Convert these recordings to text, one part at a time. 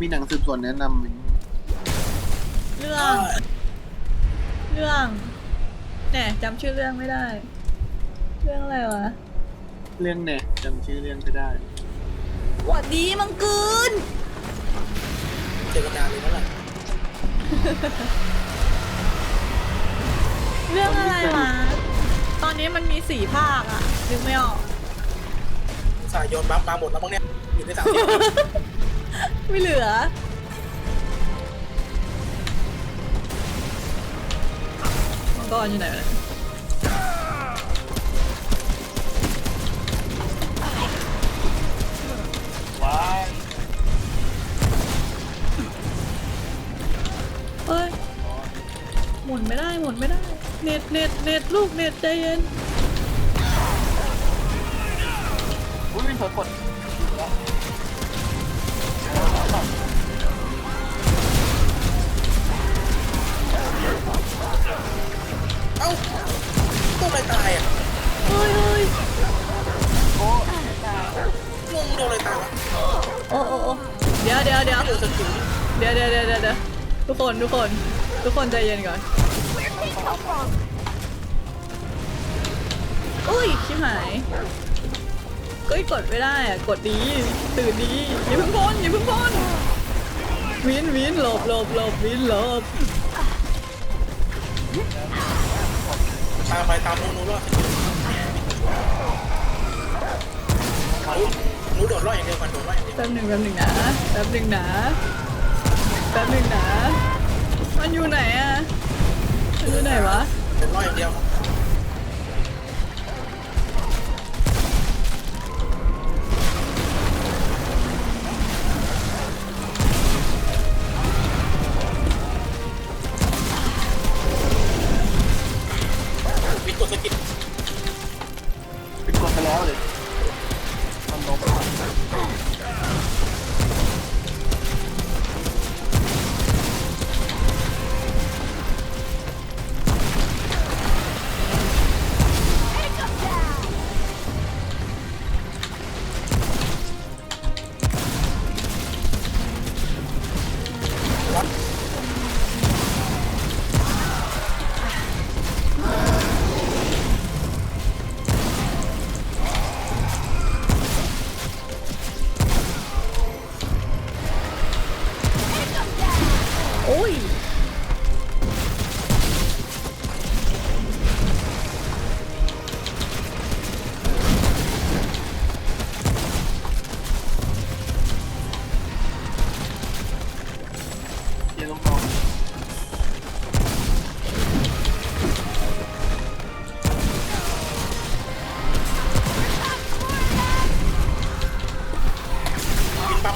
มีหนังสืบสวนแนะนำไหมเรื่อง เรื่องแหนจำชื่อเรื่องไม่ได้ เรื่องอะไรวะเรื่องแน่จำชื่อเรื่องไม่ได้ หวัดดีมังกรเจอกันนานเลยนั่นแหละเรื่องอะไรวะ ตอนนี้มันมีสี่ภาคอะนึกไม่ออก สายโยนบัฟมาหมดแล้วมั้งเนี่ยอยู่ในสามสิบ ไม่เหลือ มังกรอยู่ไหนวะเนี่ยว้ายเอ้ย หมุนไม่ได้ หมุนไม่ได้ เน็ตเน็ตเน็ตลูกเน็ตใจเย็น อุ้ยมีเผลอกด เอ้าตัวอะไรตายอะเฮ้ยเฮ้ยโอ้งงโดนอะไรตายวะโอ้โอ้โอ้เดี๋ยวเดี๋ยวเดี๋ยวโดสกิลเดี๋ยวเดี๋ยวเดี๋ยวเดี๋ยวเดี๋ยวทุกคนทุกคน ทุกคนใจเย็นก่อนอุ้ยชิบหายก็กดไม่ได้อะกดดีตื่นดีอย่าเพิ่งพ่นอย่าเพิ่งพ่นวินวินหลบหลบหลบวินหลบ ตามไปตามนู้นนู้นรอดหนูโดดรอดอย่างเดียวกันโดดรอดอย่างเดียวแป๊บหนึ่งแป๊บหนึ่งนะแป๊บหนึ่งนะแป๊บหนึ่งนะมันอยู่ไหนอะมันอยู่ไหนวะโดดรอดอย่างเดียววิ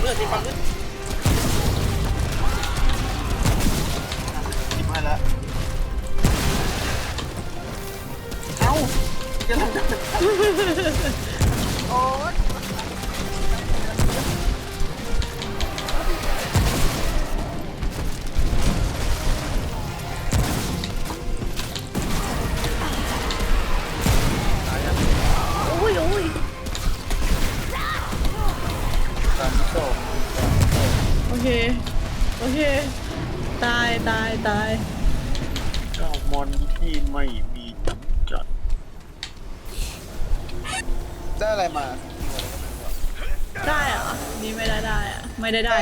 มีปั๊มเลือดมีปั๊มเลือด ได้อะไรมาได้เหรอนี่ไม่ได้ได้อะไม่ได้ได้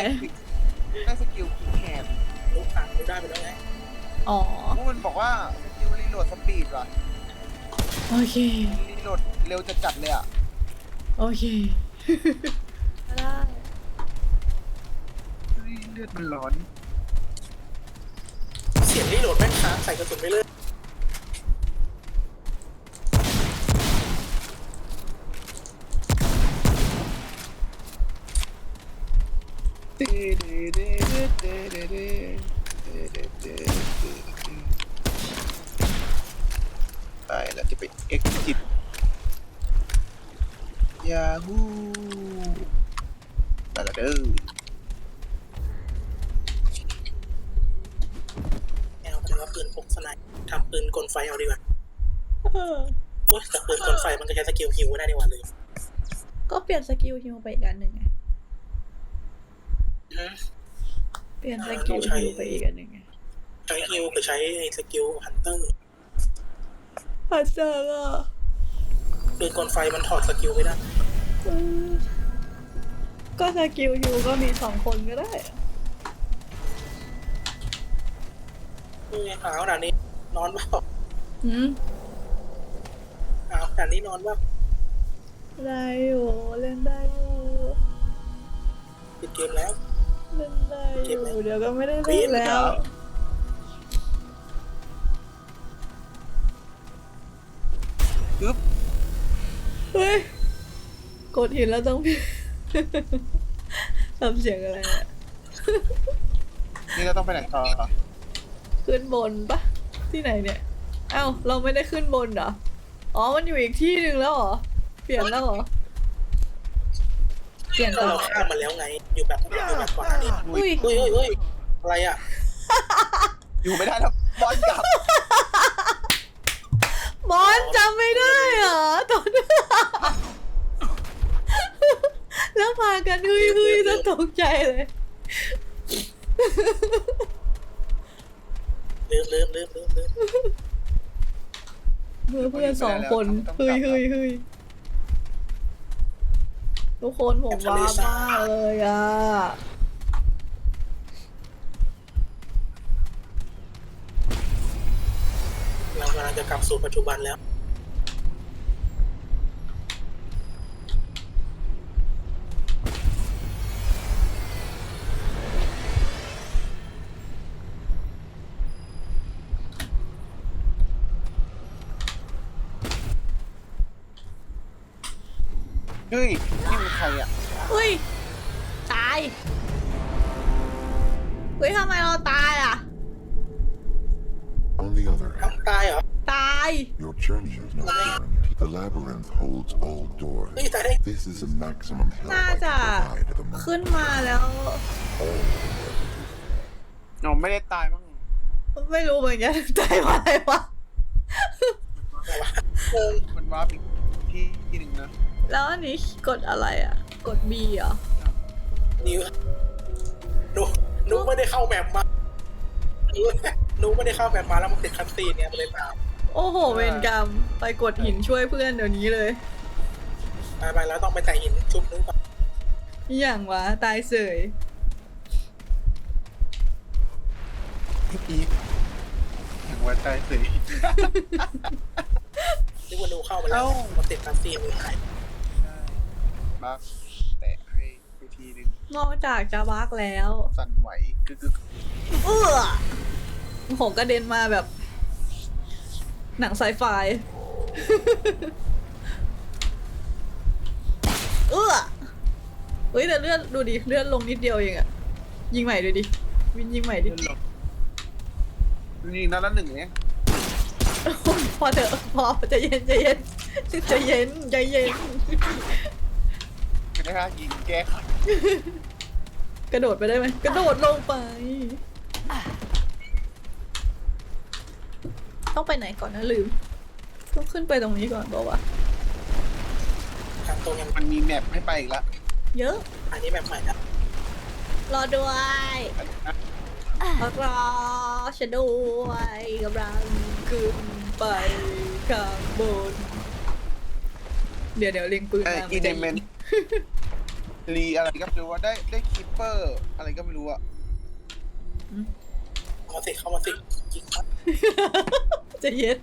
ได้สกิลคิกแฮนลูกตังค์ดูได้ไปแล้วไงอ๋อ พวกมันบอกว่าสกิลรีโหลดสปีดว่ะโอเค รีโหลดเร็วจะจัดเลยอะโอเค ได้เลือดมันร้อน เสียงรีโหลดแม่งค้างใส่กระสุนไปเลย ตายแล้วจะไป exit Yahoo ไปและเด้อไม่เอาเป็นว่าปืนพกสไนป์ทำปืนกลไฟเอาดีกว่าเออโอ้ยแต่ปืนกลไฟมันก็ใช้สกิลฮิวได้ดีกว่าเลย ก็เปลี่ยนสกิลฮิวไปอีกอันหนึ่งไง อืมลี่ยนสกิลฮิวไปอีกอันหนึ่งไงใช้ฮิวกับใช้ไอ้สกิลฮันเตอร์อาจารย์อะปืนกลไฟมันถอดสกิลไม่ได้เออก็สกิลฮิวก็มีสองคนก็ได้นี่หาวขนาดนี้ นอนเปล่าอืมหาวขนาดนี้นอนว่าได้อยู่เล่นได้อยู่ปิดเกมแล้วเล่นได้ อยู่เดี๋ยวก็ไม่ได้เล่นแล้วปึ๊บเฮ้ยกดหินแล้วต้องทำเสียงอะไรอะนี่เราต้องไปไหนต่อเหรอขึ้นบนปะที่ไหนเนี่ย เอ้าเราไม่ได้ขึ้นบนเหรอ อ๋อ มันอยู่อีกที่หนึ่งแล้วเหรอ เปลี่ยนแล้วเหรอ เปลี่ยนก็ตอนเราไหนข้ามมาแล้วไง อยู่แบบอยู่แบบก่อนหน้านี้อุ้ยเฮ้ยเฮ้ยเฮ้ยอะไรอะ อยู่ไม่ได้แล้วบอลกลับ บอลจำไม่ได้เหรอตอนแล้วพากันเฮ้ยเฮ้ยจะตกใจเลยลืมลืมลืมลืมลืมเพื่อนเพื่อนสองคนเฮ้ยเฮ้ยเฮ้ย ทุกคนผมว้ามากเลยอะ เรากำลังจะกลับสู่ปัจจุบันแล้ว เฮ้ย ตายอะ On the other เอ้า hand, ตายเหรอตาย your journey is not done. The labyrinth holds all doors. เฮ้ยตายได้ This is a maximum hell น่า I จะ can provide at the moment. ขึ้นมาแล้วเราไม่ได้ตายบ้างไม่รู้เหมือนกันตายมาอะไรวะงงมันว้าร์ปอีกที่หนึ่งนะแล้วอันนี้กดอะไรอะ กด B เหรอ นิวหนูหนูไม่ได้เข้าแมปมา หนูหนูไม่ได้เข้าแมปมาแล้วมันติดคันซีนเนี่ยมันเลยตามโอ้โห เวรกรรม ไปกดหินช่วยเพื่อนเดี๋ยวนี้เลย ไปไปแล้วต้องไปแต่หินชุบนึงก่อนอหย่างวะ ตายเสยอีกอย่างว่าตายสินึกว่าหนูเข้ามาแล้วเอ้ามันติดคันซีนเลยหายบักแตะให้ไปทีหนึ่งนอกจากจะบักแล้ว สั่นไหวกึกกึก เอื้อ โหกระเด็นมาแบบ หนังไซไฟเอื้อเฮ้ยแต่เลือดดูดิเลือดลงนิดเดียวเองอะยิงใหม่ดูดิวินยิงใหม่ดิเลื่อนลงนี่นัดละหนึ่งเนี่ยพอเถอะพอใจเย็นใจเย็นใจเย็นใจเย็นไม่ได้ค่ายิงแก้ไขกระโดดไปได้ไหมกระโดดลงไป ต้องไปไหนก่อนนะลืม ต้องขึ้นไปตรงนี้ก่อนบอกว่าทางตรงยังมันมีแมปให้ไปอีกละเยอะ อันนี้แบบใหม่นะรอด้วยไปนะรอฉันด้วยกำลังขึ้นไปข้างบน เดี๋ยวเดี๋ยวเล็งปืนไอ้มาอีเดเมนรีอะไรก็ไม่รู้ว่าได้ได้คิปเปอร์อะไรก็ไม่รู้อะเข้ามาสิเข้ามาสิยิงมัน จะเย็ด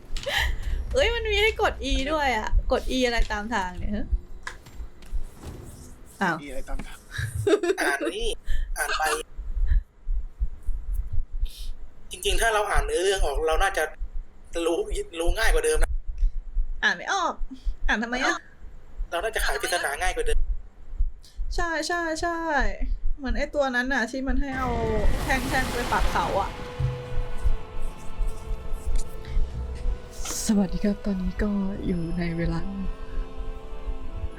เอ้ยมันมีให้กด E ด้วยอะ กด E อะไรตามทางเนี่ยฮะอ้าว มีอะไรตามทางอ่านนี่อ่านไป จริง ๆ ถ้าเราอ่านเนื้อเรื่องออกเราน่าจะรู้รู้ง่ายกว่าเดิมนะอ่านไม่ออก อ่านทำไมอะ เราน่าจะไขปริศนาง่ายกว่าเดิมใช่ใช่ใช่เหมือนไอ้ตัวนั้นน่ะ ที่มันให้เอาแท่งๆไปปักเขาอะ สวัสดีครับ ตอนนี้ก็อยู่ในเวลา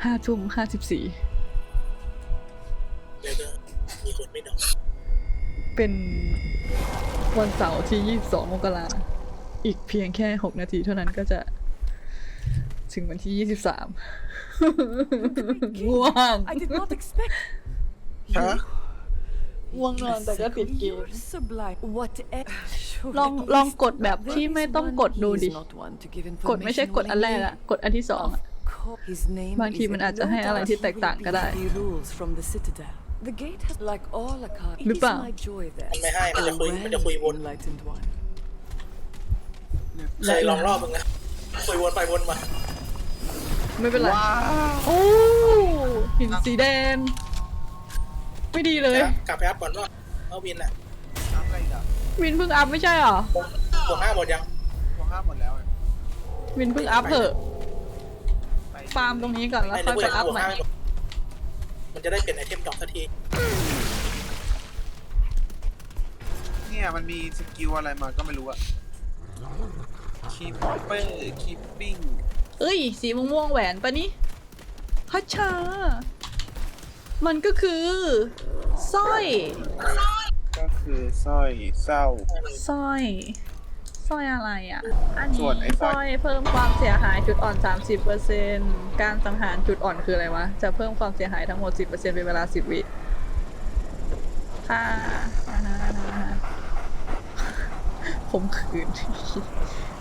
ห้าทุ่มห้าสิบสี่แล้วก็มีคนไม่นอนเป็นวันเสาร์ที่22มกราอีกเพียงแค่6นาทีเท่านั้นก็จะถึงวันที่23ง่วง I did not expect ฮะ ง่วงนอนแต่ก็ติดเกม Sublime. What? ลองลองกดแบบที่ไม่ต้องกดดูดิ กดไม่ใช่กดอันแรกอะกดอันที่สองอะบางทีมันอาจจะให้อะไรที่แตกต่างก็ได้ The gate has like all a card. หรือเปล่า my joy there. มันไม่ให้มันจะคุยมันจะคุยวน enlightened one. เคยลองรอบมึงนะคุยวนไปวนมา ไม่เป็นไรว้าวโอ้หินสีแดง ไม่ดีเลย กลับไปอัพก่อนว่าเอาวินอะ วินเพิ่งอัพไม่ใช่เหรอ บวกห้าหมดยังพวกห้ามหมดแล้วอะวินเพิ่งอัพเถอะไปฟาร์มตรงนี้ก่อนแล้วไม่ค่นึอยกไปว่าอัพบวกใหม่ห้าไม่หมดมันจะได้เปลี่ยนไอเทมดอกสักทีเนี่ยมันมีสกิลอะไรมาก็ไม่รู้อะคีปเปอร์คีปปิ้งเอ้ย สีม่วงๆแหวนปะนี่ฮัชชา มันก็คือสร้อยก็ คือสร้อยเศร้า สร้อยสร้อยอะไรอะ อันส่นี้วนไอ้สสร้อยร้อยเพิ่มความเสียหายจุดอ่อน 30%การสังหารจุดอ่อนคืออะไรวะ จะเพิ่มความเสียหายทั้งหมด 10%เป็นเวลา 10 วิค่ะผมขืน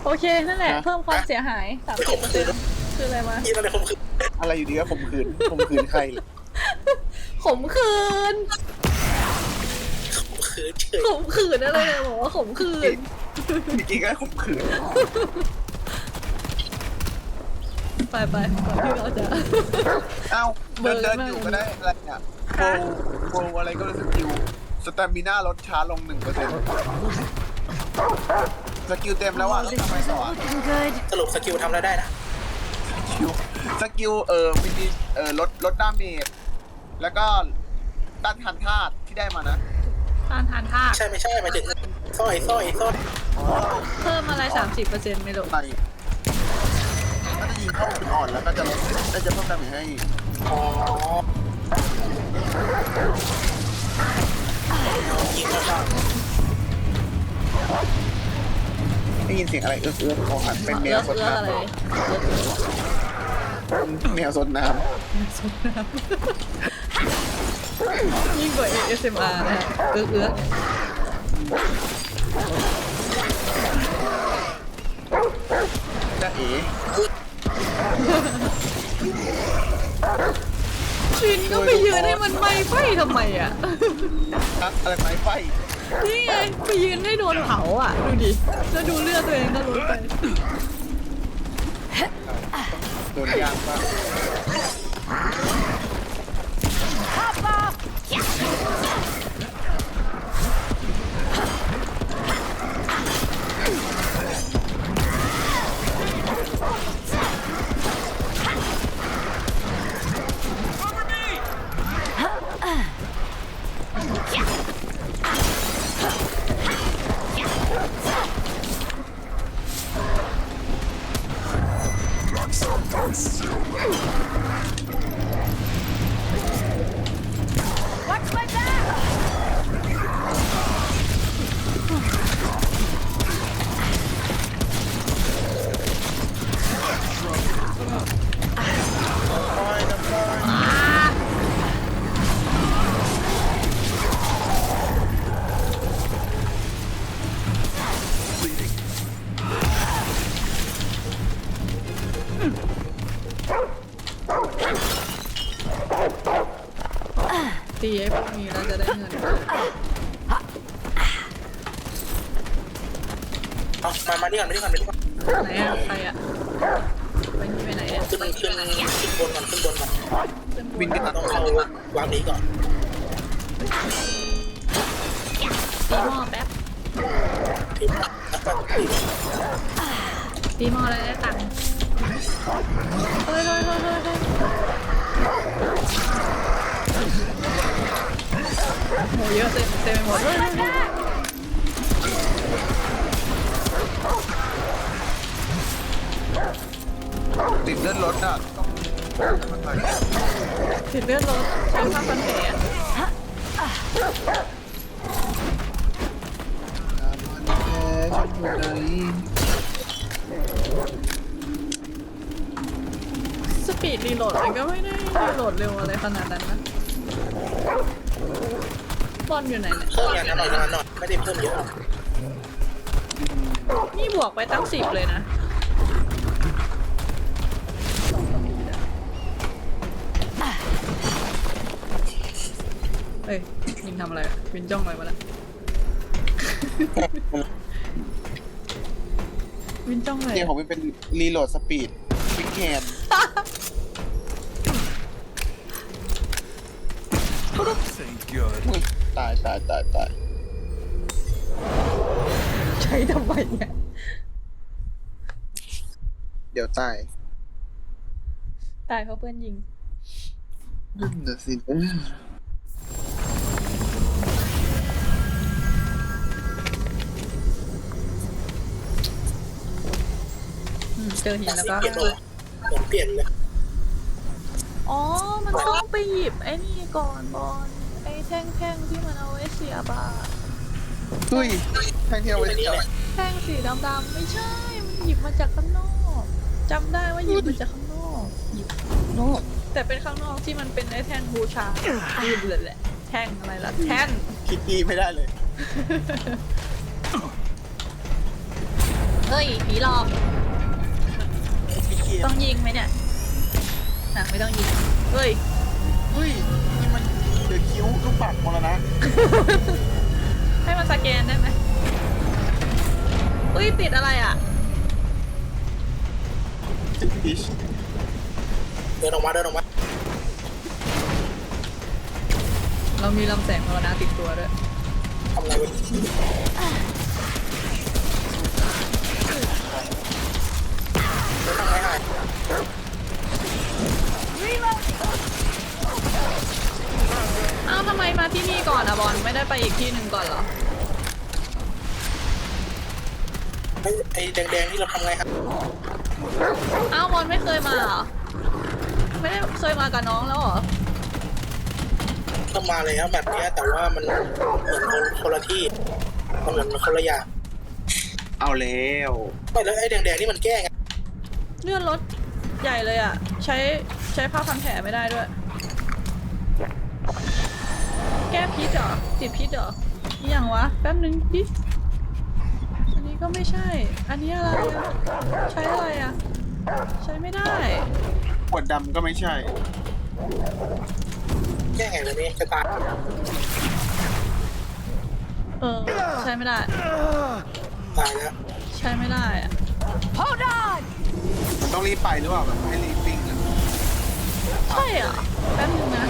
โอเค นั่นแหละเพิ่มความเสียหาย 30%คืออะไรวะ ยี่อะไรผมคืออะไรอยู่ดีก็ข่มขืนข่มขืนใครเหรอขมขืน ผมคือเฉยขมขืนอะไรเนี่ยบอกว่าขมขืนจริงๆก็ข่มขืนไปไปก่อนที่เราจะ เอ้าเบิเดิร์นนเดินอยู่มากก็ได้อะไรเนี่ยโบโบอะไรก็รู้สกิลสแตมิน่าลดช้าลงหนึ่งเปอร์เซ็นต์สกิลเต็มแล้วอะแล้วทำไมต่ออะสรุปสกิลทำอะไรได้นะสกิลสกิลเอ่อมินิเอ่อลดลดดาเมจแล้วก็ต้านทานธาตุที่ได้มานะ ทานทานท่าใช่ไม่ใช่หมายถึงสร้อยสร้อยสร้อยเพิ่มอะไร 30%ไม่รู้ไปก็จะยิงเข้าจุดอ่อนแล้วก็จะลดก็จะเพิ่มดาเมจให้อ๋อยิงเข้าข้างได้ยินเสียงอะไรเอื้อเอื้อคอหันเป็นแมเอื้อวสดเอื้อน้อะไรำแมวสดน้ ยิ่งกว่า ASMR นะฮะเอื้อเอื้อจ้าเอ๋ชินก็ไปยืนให้มันไหม้ไฟทำไมอะอะอะไรไม้ไฟนี่ไงไปยืนให้โดนเผาอะ ดูดิ แล้วดูเลือดตัวเองก็ลดไป โดนยางป่ะตี ไหนอะใครอะไปนี่ไปไหนอะขึ้นขึ้นขึ้นบนก่อนขึ้นบนก่อนวินก็ต้องเข้าวางนี้ก่อนตีหม้อแป๊บทีมแล้วก็ทีมตีหม้อแล้วได้ตังค์เฮ้ยเฮ้ยเฮ้ยเฮ้ยเฮ้ยโหเยอะเต็มเต็มไปหมดเฮ้ยเฮ้ยเฮ้ย ติดเลื่อนรถอะต้องต้องทำอะไรติดเลือดรถใช้ผ้าพันแผลชอบอยู่ไหนสปีดรีโหลดมันก็ไม่ได้รีโหลดเร็วอะไรขนาดนั้นนะบอนอยู่ไหนเนี่ยเพิ่มอย่างนั้นหน่อยอย่างนั้นหน่อยไม่ได้เพิ่มเยอะนี่บวกไปตั้งสิบเลยนะ อ้ยยิงทำอะไรอะวินจ้องอะไรมาแล้ววินจ้องอะไรเกมอะของมันเป็นรีโหลดสปีดพิกแฮนตายตายตายตายใช้ทำไมเนี่ยเดี๋ยวตาย ตายเพราะเพื่อนยิงนั่นน่ะสิ เจอหินแล้วก็เปลี่ยนเลยเหมือนเปลี่ยนเลยอ๋อ มันต้องไปหยิบไอ้นี่ก่อนบอลไอ้แท่งๆที่มันเอาไว้เสียบอะเฮ้ยแทงเที่ยวไว้เที่ยวแท่งสีดำๆไม่ใช่ มันหยิบมาจากข้างนอกจำได้ว่าหยิบมาจากข้างนอกหยิบนอกแต่เป็นข้างนอกที่มันเป็นไอ้แท่งบูชายืดเลยแหละแท่งอะไรล่ะแท่นคิดดีไม่ได้เลยเฮ้ยผีหลอกพี่เกมต้องยิงไหมเนี่ยอะไม่ต้องยิงเฮ้ยเฮ้ยนี่มันเดือคิ้วลูกปัดมรณะให้มันสแกนได้ไหมอุ้ยติดอะไรอะจิพิชเดินออกมาเดินออกมาเรามีลำแสงมรณะติดตัวด้วยทำอะไรวะ อ้าวทำไมมาที่นี่ก่อนอะบอลไม่ได้ไปอีกที่หนึ่งก่อนเหรอ ไอ้ไอ้แดงๆที่เราทำไงครับอ้าวบอลไม่เคยมาเหรอ ไม่ได้เคยมากับน้องแล้วเหรอก็มาเลยครับแบบเนี้ยแต่ว่ามันเหมือนคนคนละที่มันเหมือนคนละอย่างเอาแล้วไม่แล้วไอ้แดงๆนี่มันแก้ไง เลื่อนรถใหญ่เลยอะ ใช้ใช้ผ้าพันแผลไม่ได้ด้วย แก้พิษเหรอติดพิษเหรอนี่อย่างวะ แป๊บนึงดิ อันนี้ก็ไม่ใช่ อันนี้อะไรอะใช้อะไรอะ ใช้ไม่ได้ ขวดดำก็ไม่ใช่ แก้ไงวันนี้จะตายเออ ใช้ไม่ได้ ตายแล้ว ใช้ไม่ได้อะ มันต้องรีบไปหรือเปล่าแบบให้รีบวิ่งอะใช่เหรอะแป๊บนึงนะ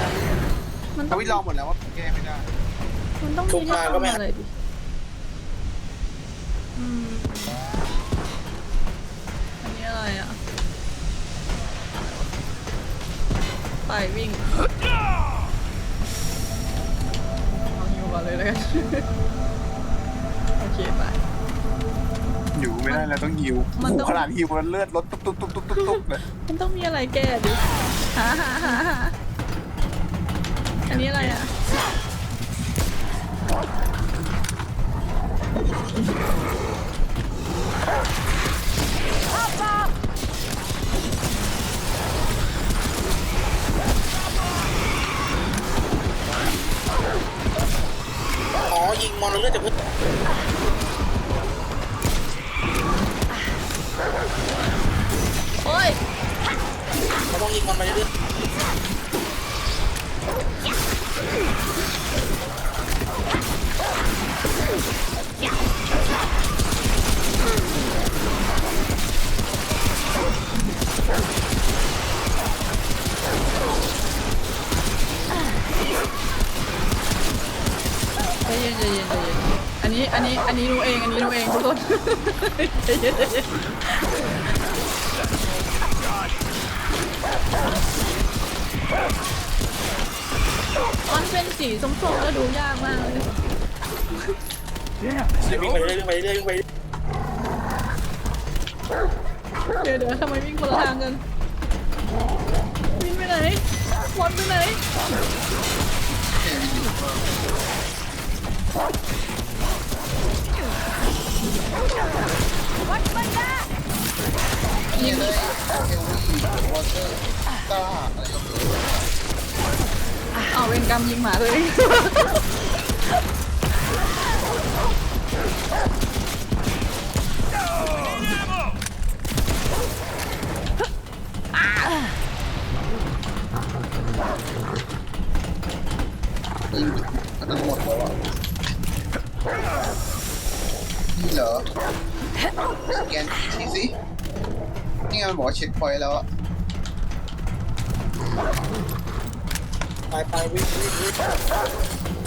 มันต้เขาองวิลองหมดแล้วว่าแก้ไม่ได้มันต้องมีให้เข้ามาเลยดิอืม มันต้องโโหขนาดหิวมันเลือดลดตุ๊บตุ๊บตุ๊บตุ๊บตุ๊บตุ๊บเลยมันต้องมีอะไรแก้ดิหาหาหาหาอันนี้อะไรอะ อ๋อยิงมอนแล้วเลือดจะพึ่ เราต้องยิงมอนไปเรื่อย เดี๋ยวเดี๋ยวทำไมวิ่งคนละทางกันวิ่งไปไหนบอลไปไหนยิงเลยเอลวี่วอเตอร์ต้าอะไรก็ไม่รู้เอาเวรกรรมยิงหมาตัวเองยิ มันหมดแล้วอะนี่เหรอแกนทีสินี่ไงมันบอกว่าเช็คพอยต์แล้วอะไปไปวิ่งวิ่งวิ่ง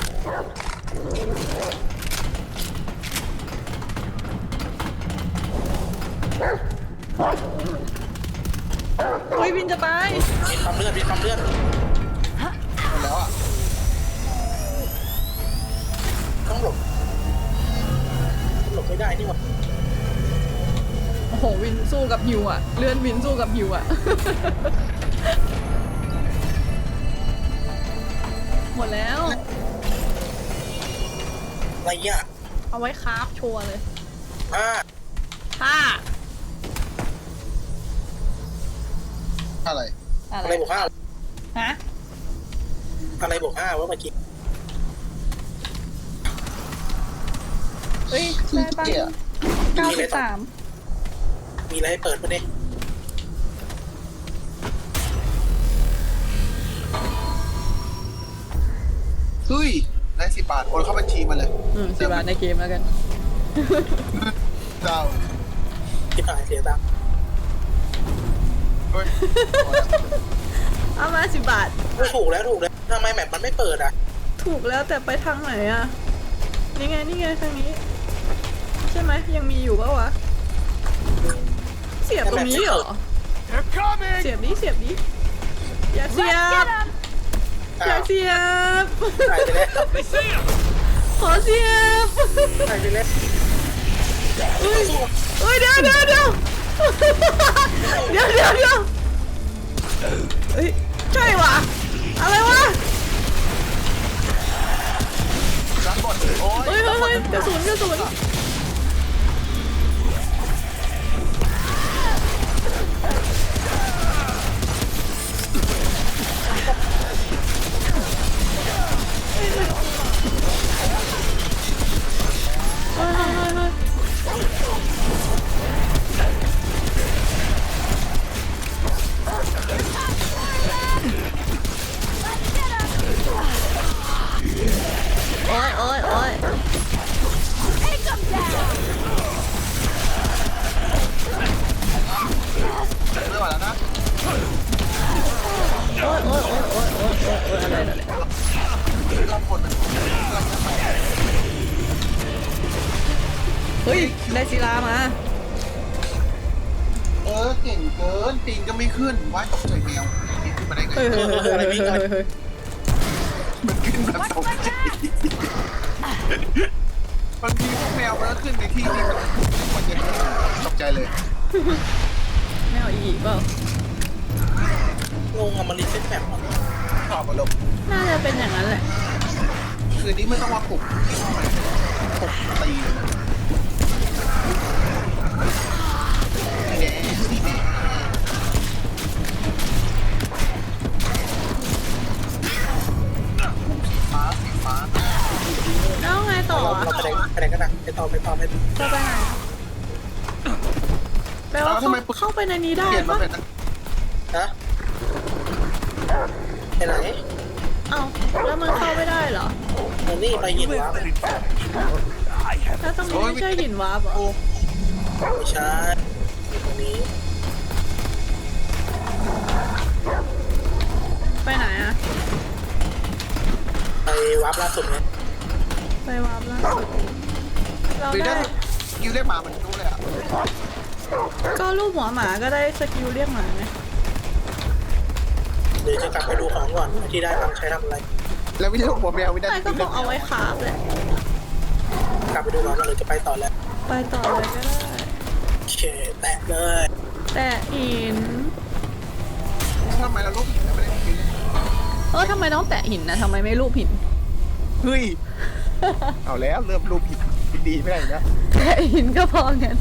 เฮ้ยวินจะไปมีความเลือดมีความเลือด ไม่ได้นี่หว่าโอ้โหวินสู้กับฮิวอะเลื่อนวินสู้กับฮิวอะหมดแล้ว อะไรอะเอาไว้คราฟชัวร์เลยอ่าผ้าอะไร อะอะไรไรบวกห้าฮะอะไรบวกห้าวะเมื่อกี้ เฮ้ยคือได้ปะเกียเก้าสิบสามมีอะไรให้เปิดปะเนี่ยเฮ้ยได้สิบบาทโอนเข้าบัญชีมาเลยอืมสิบบาทในเกมแล้วกัน เจ้าที่ผ่านเสียตังค์เฮ้ยเอามาสิบบาทไม่ถูกแล้วถูกแล้วทำไมแมปมันไม่เปิดอะ ถูกแล้วแต่ไปทางไหนอะนี่ไงนี่ไงทางนี้ใช่ ไหมยังมีอยู่ปะวะ เสียบตรงนี้เหรอเสียบนี้เสียบนี้อยากเสียบอยากเสียบหายไปแล้วขอเสียบหายไปแล้วเฮ้ยเฮ้ยเดี๋ยวเดี๋ยวเดี๋ยวเดี๋ยวเดี๋ยวเดี๋ยวเฮ้ยใช่วะอะไรวะรับบทโอ้ยเฮ้ยเฮ้ยเฮ้ยกระสุนกระสุน เฮ้ยเได้ศิลามา เออเก่งเกินปิงก็ไม่ขึ้นว้ายตกใจแมวนี่ขึ้นมาได้ไงเฮ้ยเฮ้ยเฮ้ยเฮ้ยเฮ้ยเฮ้ยเฮ้ยมันขึ้นแบบตกใจบางทีพวกแมวมันก็ขึ้นในที่ที่มันควรจะขึ้นตกใจเลยไม่เอาอีกเปล่างงอะมันรีเซ็ตแมปอะชอบอารมณ์น่าจะเป็นอย่างนั้นแหละ คืนนี้ไม่ต้องมาปลุกปลุก ไปในนี้ได้เปลี่ยนมาปะเป็นฮะไปไหนเอ้าแล้วมันเข้าไม่ได้เหรอเออนี่ไปยินวะแล้วตรงนี้ไม่ใช่หินวาร์ปเหรอไม่ใช่อยู่ตรงนี้ไปไหนอะไปวับล่าสุดเนี่ยไปวาร์ปแล้วเราคือได้ได้ยิวได้มามันรู้เลยอะ ก็รูปหัวหมาก็ได้สกิลเรียกหมาไงเดี๋ยวจะกลับไปดูของก่อนที่ได้มาใช้ทำอะไร แล้ววิธีหัวแมวไม่ได้ไม่ก็บอกเอาไว้คราฟแหละกลับไปดูของก่อนเลยจะไปต่อแล้ว ไปต่อเลยก็ได้ โอเคแตะเลยแต่หินทำไมเราลูกหินแล้วไม่ได้กินเออทำไมต้องแตะหินนะทำไมไม่รูปหิน เฮ้ย เอาแล้วเริ่มลูกหินกินดีไม่ได้อีกแล้วแตะหินก็พองั้น